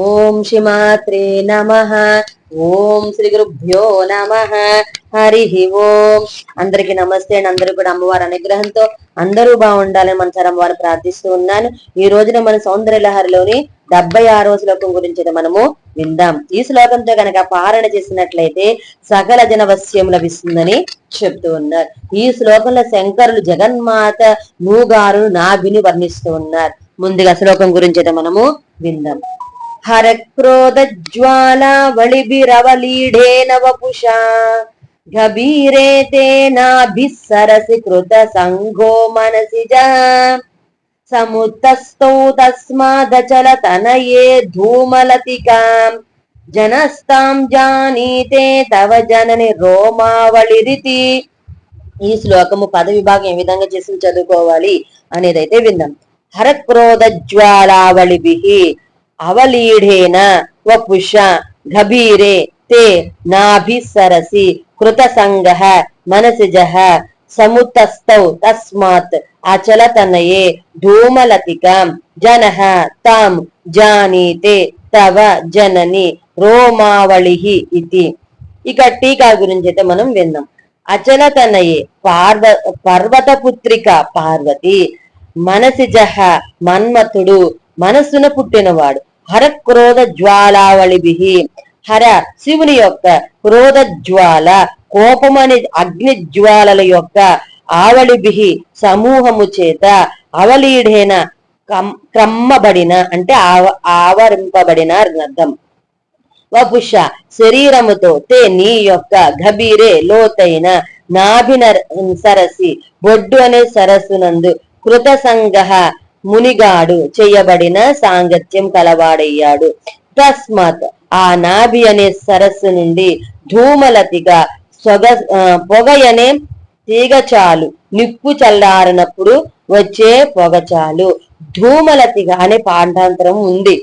ఓం శ్రీమాత్రే నమ. ఓం శ్రీ గురుభ్యో నమ. హరి ఓం. అందరికి నమస్తే అండి అందరూ కూడా అమ్మవారి అనుగ్రహంతో అందరూ బాగుండాలని మనసారి అమ్మవారిని ప్రార్థిస్తూ ఉన్నాను. ఈ రోజున మన సౌందర్య లహరిలోని డెబ్బై ఆరో శ్లోకం గురించి అయితే మనము విందాం. ఈ శ్లోకంతో కనుక పారణ చేసినట్లయితే సకల జనవశ్యం లభిస్తుందని చెప్తూ ఉన్నారు. ఈ శ్లోకంలో శంకరులు జగన్మాత మూగారు నాభిని వర్ణిస్తూ ఉన్నారు. ముందుగా శ్లోకం గురించి అయితే మనము విందాం. हरक्रोधज्वालावलिभिरवलीढेन वपुषा गभीरे तेनाभिः सरसि कृतसङ्घो मनसि ज समुत्तस्थौ तस्मादचलतनये धूमलतिकाम् జనస్తాం జానీతే తవ జనని రోమావళిరితి ఈ శ్లోకము పద విభాగం ఏ విధంగా చేసి చదువుకోవాలి అనేదైతే విందాం హరక్రోధ జ్వాలావళిభి అవలీఢేన వపుష గభీరే తే నాభిసరసి కృతసంగ మనసిజ సముతస్థౌ తస్మాత్ అచలతనయే ధూమలతికాం జన తాం జానీతే తవ జనని రోమావళి ఇది. ఇక టీకా గురించి అయితే మనం విన్నాం. అచలతనయే పార్వ పర్వతపుత్రిక పార్వతి మనసిజహ మన్మథుడు మనస్సున పుట్టినవాడు. హర క్రోధ జ్వాలావళిభి హర శివుని యొక్క క్రోధ జ్వాల కోపమని అగ్ని జ్వాలల యొక్క ఆవళిభి సమూహము చేత అవలీఢేన క్రమ్మబడిన అంటే ఆవ ఆవరింపబడిన అర్థం. వపుష శరీరముతో తే నీ యొక్క గభీరే లోతైన నాభిన సరసి బొడ్డు అనే సరస్సునందు కృత సంగహ మునిగాడు చేయబడిన సాంగత్యం కలవాడయ్యాడు. తస్మాత్ ఆ నాభి అనే సరస్సు నుండి ధూమలతిగా సొగ పొగయనే తీగ చాలు నిప్పు చల్లారినప్పుడు వచ్చే పొగ చాలు ధూమలతిగా అనే పాఠాంతరం ఉంది.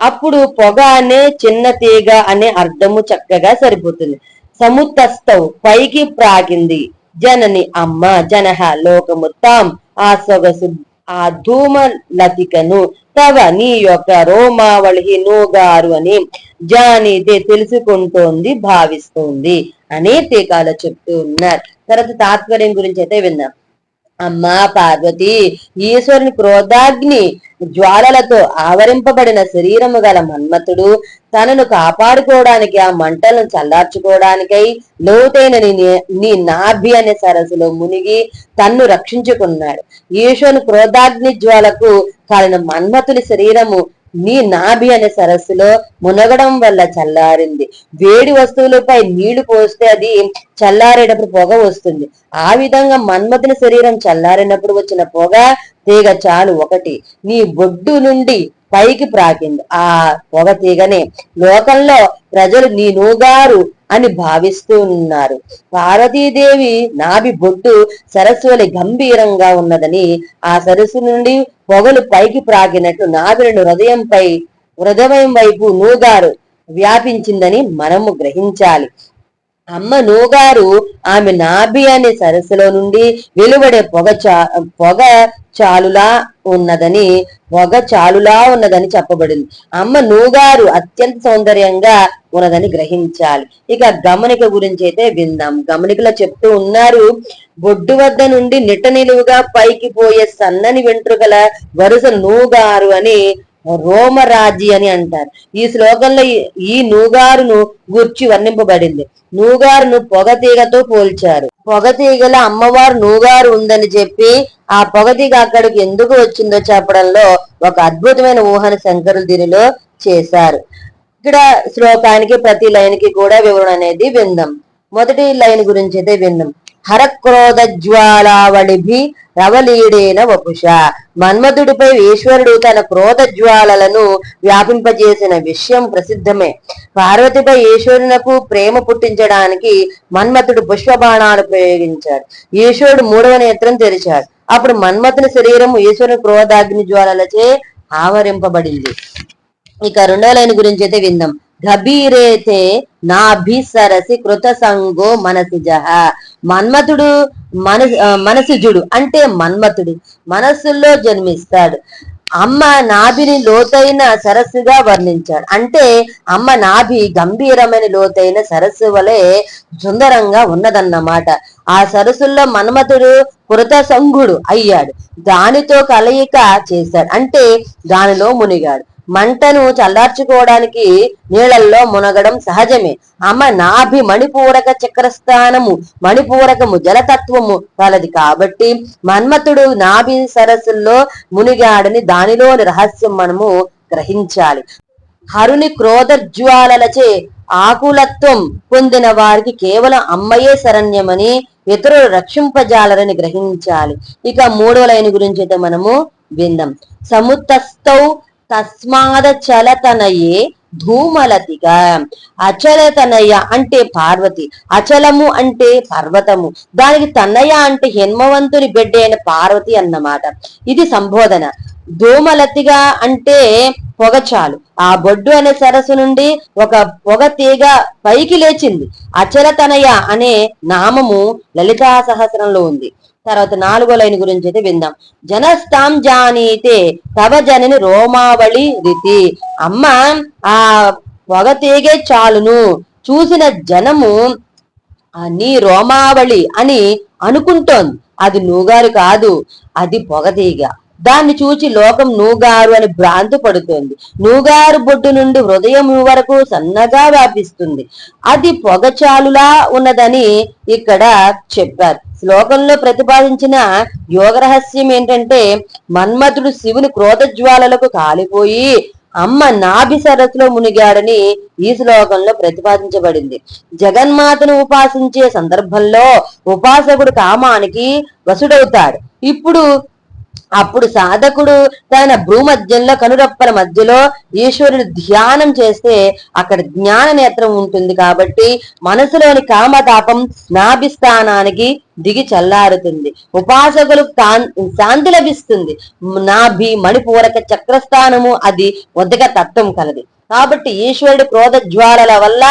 అప్పుడు పొగ అనే చిన్న తీగ అనే అర్థము చక్కగా సరిపోతుంది. సముతస్థం పైకి ప్రాగింది జనని అమ్మ జనహ లోకము తాం. ఆ సొగసు ఆ ధూమ లతికను తవ నీ యొక్క రోమావళి నూగారు అని జానీతే తెలుసుకుంటోంది భావిస్తోంది అనే టీకాలు చెప్తూ ఉన్నారు తర్వాత తాత్పర్యం గురించి అయితే విన్నాం అమ్మా పార్వతి ఈశ్వరుని క్రోధాగ్ని జ్వాలలతో ఆవరింపబడిన శరీరము గల మన్మతుడు తనను కాపాడుకోవడానికి ఆ మంటలను చల్లార్చుకోవడానికై లోతైన నీ నాభి అనే సరస్సులో మునిగి తన్ను రక్షించుకున్నాడు. ఈశ్వరుని క్రోధాగ్ని జ్వాలకు కాలిన మన్మతుని శరీరము నీ నాభి అనే సరస్సులో మునగడం వల్ల చల్లారింది. వేడి వస్తువులపై నీళ్ళు పోస్తే అది చల్లారేటప్పుడు పొగ వస్తుంది. ఆ విధంగా మన్మథుని శరీరం చల్లారినప్పుడు వచ్చిన పొగ తీగ చాలు ఒకటి. నీ బొడ్డు నుండి పైకి ప్రాకింది. ఆ పొగ తీగనే లోకంలో ప్రజలు నీ నూగారు అని భావిస్తూ ఉన్నారు. పార్వతీదేవి నాభి బొట్టు సరస్సు గంభీరంగా ఉన్నదని ఆ సరస్సు నుండి పొగలు పైకి ప్రాగినట్టు నాభిలను హృదయంపై హృదయం వైపు నూగారు వ్యాపించిందని మనము గ్రహించాలి. అమ్మ నూగారు ఆమె నాభి అనే సరస్సులో నుండి వెలువడే పొగ చా పొగ చాలులా ఉన్నదని పొగ చాలులా ఉన్నదని చెప్పబడింది. అమ్మ నూగారు అత్యంత సౌందర్యంగా ఉన్నదని గ్రహించాలి. ఇక గమనిక గురించి అయితే విందాం. గమనికలో చెప్తూ ఉన్నారు బొడ్డు వద్ద నుండి నిట నిలువుగా పైకి పోయే సన్నని వెంట్రుకల వరుస నూగారు అని రోమరాజి అని అంటారు. ఈ శ్లోకంలో ఈ నూగారును గుర్చి వర్ణింపబడింది. నూగారును పొగతీగతో పోల్చారు. పొగతీగల అమ్మవారు నూగారు ఉందని చెప్పి ఆ పొగతీగ అక్కడికి ఎందుకు వచ్చిందో చెప్పడంలో ఒక అద్భుతమైన ఊహన శంకరులు దీనిలో చేశారు. ఇక్కడ శ్లోకానికి ప్రతి లైన్కి కూడా వివరణ అనేది విందాం. మొదటి లైన్ గురించి అయితే విన్నాం. హరక్రోధ జ్వాలావళిభి రవలీడేన వపుష. మన్మధుడిపై ఈశ్వరుడు తన క్రోధ జ్వాలలను వ్యాపింపజేసిన విషయం ప్రసిద్ధమే. పార్వతిపై ఈశ్వరునకు ప్రేమ పుట్టించడానికి మన్మథుడు పుష్పబాణాలు ప్రయోగించాడు ఈశ్వరుడు మూడవ నేత్రం తెరిచాడు. అప్పుడు మన్మథుని శరీరం ఈశ్వరుని క్రోధాగ్ని జ్వాలలచే ఆవరింపబడింది. ఇక రెండవ లైన్ గురించి అయితే విందాం గభీరేతే నాభిసరసి కృత సంగో మనసిజ. మన్మథుడు మన మనసిజుడు అంటే మన్మథుడు మనస్సుల్లో జన్మిస్తాడు. అమ్మ నాభిని లోతైన సరస్సుగా వర్ణించాడు. అంటే అమ్మ నాభి గంభీరమైన లోతైన సరస్సు వలె సుందరంగా ఉన్నదన్నమాట. ఆ సరస్సుల్లో మన్మథుడు కృత సంఘుడు అయ్యాడు. దానితో కలయిక చేశాడు. అంటే దానిలో మునిగాడు. మంటను చల్లార్చుకోవడానికి నీళ్ళలో మునగడం సహజమే. అమ్మ నాభి మణిపూరక చక్రస్థానము మణిపూరకము జలతత్వము కలది కాబట్టి మన్మతుడు నాభి సరస్సుల్లో మునిగాడని దానిలోని రహస్యం మనము గ్రహించాలి. హరుని క్రోధ జ్వాలలచే ఆకులత్వం పొందిన వారికి కేవలం అమ్మయే శరణ్యమని ఇతరులు రక్షింపజాలరని గ్రహించాలి. ఇక మూడో లైన్ గురించి అయితే మనము విందాం. సముతస్థౌ తస్మాద చలతనయే ధూమలతిగా. అచలతనయ అంటే పార్వతి అచలము అంటే పర్వతము. దానికి తన్నయ అంటే హెన్మవంతుని బిడ్డ అయిన పార్వతి అన్నమాట. ఇది సంబోధన. ధూమలతిగా అంటే పొగచాలు ఆ బొడ్డు అనే సరస్సు నుండి ఒక పొగ తీగ పైకి లేచింది. అచలతనయ అనే నామము లలితా సహస్రంలో ఉంది. తర్వాత నాలుగో లైన్ గురించి అయితే విందాం. జనస్తాం జానీతే తవ జనని రోమావళి రీతి. అమ్మ ఆ పొగ తీగే చాలును. చూసిన జనము నీ రోమావళి అని అనుకుంటోంది. అది నూగారు కాదు అది పొగ తీగ. దాన్ని చూచి లోకం నూగారు అని భ్రాంతి పడుతోంది. నూగారు బొడ్డు నుండి హృదయం వరకు సన్నగా వ్యాపిస్తుంది. అది పొగచాలులా ఉన్నదని ఇక్కడ చెప్పారు. శ్లోకంలో ప్రతిపాదించిన యోగ రహస్యం ఏంటంటే మన్మథుడు శివుని క్రోధ జ్వాలలకు కాలిపోయి అమ్మ నాభి సరస్సులో మునిగాడని ఈ శ్లోకంలో ప్రతిపాదించబడింది. జగన్మాతను ఉపాసించే సందర్భంలో ఉపాసకుడు కామానికి వసుడవుతాడు. ఇప్పుడు అప్పుడు సాధకుడు తన భూమధ్యంలో కనురప్పల మధ్యలో ఈశ్వరుని ధ్యానం చేస్తే అక్కడ జ్ఞాన నేత్రం ఉంటుంది కాబట్టి మనసులోని కామతాపం నాభిస్థానానికి దిగి చల్లారుతుంది. ఉపాసకులు శాంతి లభిస్తుంది. నాభి మణిపూరక చక్రస్థానము అది ఒద్దగా తత్వం కలది. కాబట్టి ఈశ్వరుడు క్రోధ జ్వాలల వల్ల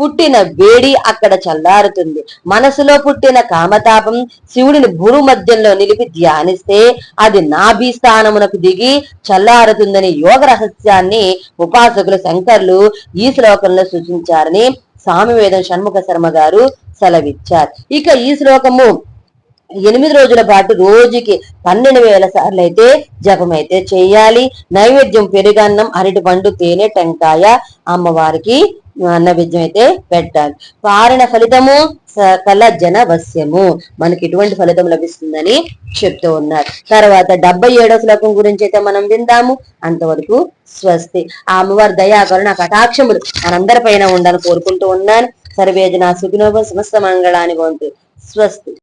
పుట్టిన వేడి అక్కడ చల్లారుతుంది. మనసులో పుట్టిన కామతాపం శివుడిని భూరు మధ్యంలో నిలిపి ధ్యానిస్తే అది నాభి స్థానమునకు దిగి చల్లారుతుందని యోగ రహస్యాన్ని ఉపాసకులు శంకర్లు ఈ శ్లోకంలో సూచించారని సామవేదం షణ్ముఖ శర్మ గారు సెలవిచ్చారు. ఇక ఈ శ్లోకము ఎనిమిది రోజుల పాటు రోజుకి పన్నెండు వేల సార్లు అయితే జపం అయితే చేయాలి. నైవేద్యం పెరుగన్నం అరటి పండు తేనె టెంకాయ అమ్మవారికి నైవేద్యం అయితే పెట్టాలి. పారిన ఫలితము సకల జనవశ్యము. మనకి ఇటువంటి ఫలితం లభిస్తుందని చెప్తూ ఉన్నారు. తర్వాత డెబ్బై ఏడో శ్లోకం గురించి అయితే మనం విందాము. అంతవరకు స్వస్తి. ఆ అమ్మవారి దయాకరణ కటాక్షములు మనందరి పైన ఉండాలని కోరుకుంటూ ఉన్నాను. సర్వేజన సుఖినోభ సమస్త మంగళాని వంతు స్వస్తి.